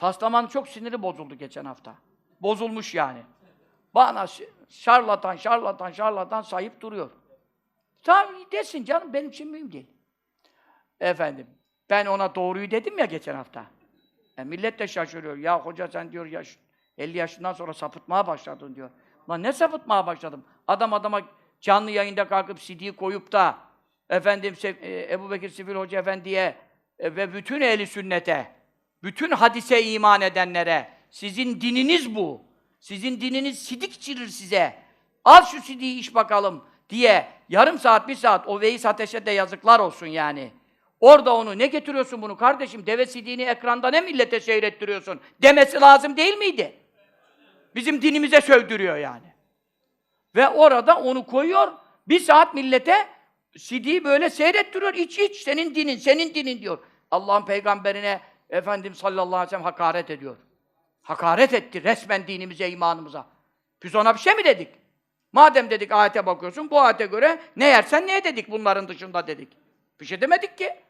Taslamanın çok siniri bozuldu geçen hafta. Bozulmuş yani. Bana şarlatan, şarlatan, şarlatan sayıp duruyor. Tamam desin canım, benim için mühim değil. Efendim, ben ona doğruyu dedim ya geçen hafta. E, millet de şaşırıyor. Ya hoca sen diyor yaş, 50 yaşından sonra sapıtmaya başladın diyor. Lan ne sapıtmaya başladım? Adam adama canlı yayında kalkıp CD'yi koyup da efendim e, Ebu Bekir Sivil Hoca Efendi'ye e, ve bütün ehli sünnete, bütün hadise iman edenlere sizin dininiz bu. Sizin dininiz sidik içirir size. Al şu sidiği iç bakalım diye yarım saat, bir saat o veis ateşe de yazıklar olsun yani. Orada onu ne getiriyorsun bunu kardeşim? Deve sidiğini ekranda ne millete seyrettiriyorsun? Demesi lazım değil miydi? Bizim dinimize sövdürüyor yani. Ve orada onu koyuyor, bir saat millete sidiği böyle seyrettiriyor, iç iç, senin dinin, senin dinin diyor. Allah'ın peygamberine, Efendim sallallahu aleyhi ve sellem hakaret ediyor. Hakaret etti resmen dinimize, imanımıza. Biz ona bir şey mi dedik? Madem dedik ayete bakıyorsun, bu ayete göre ne yersen ne dedik bunların dışında dedik. Bir şey demedik ki.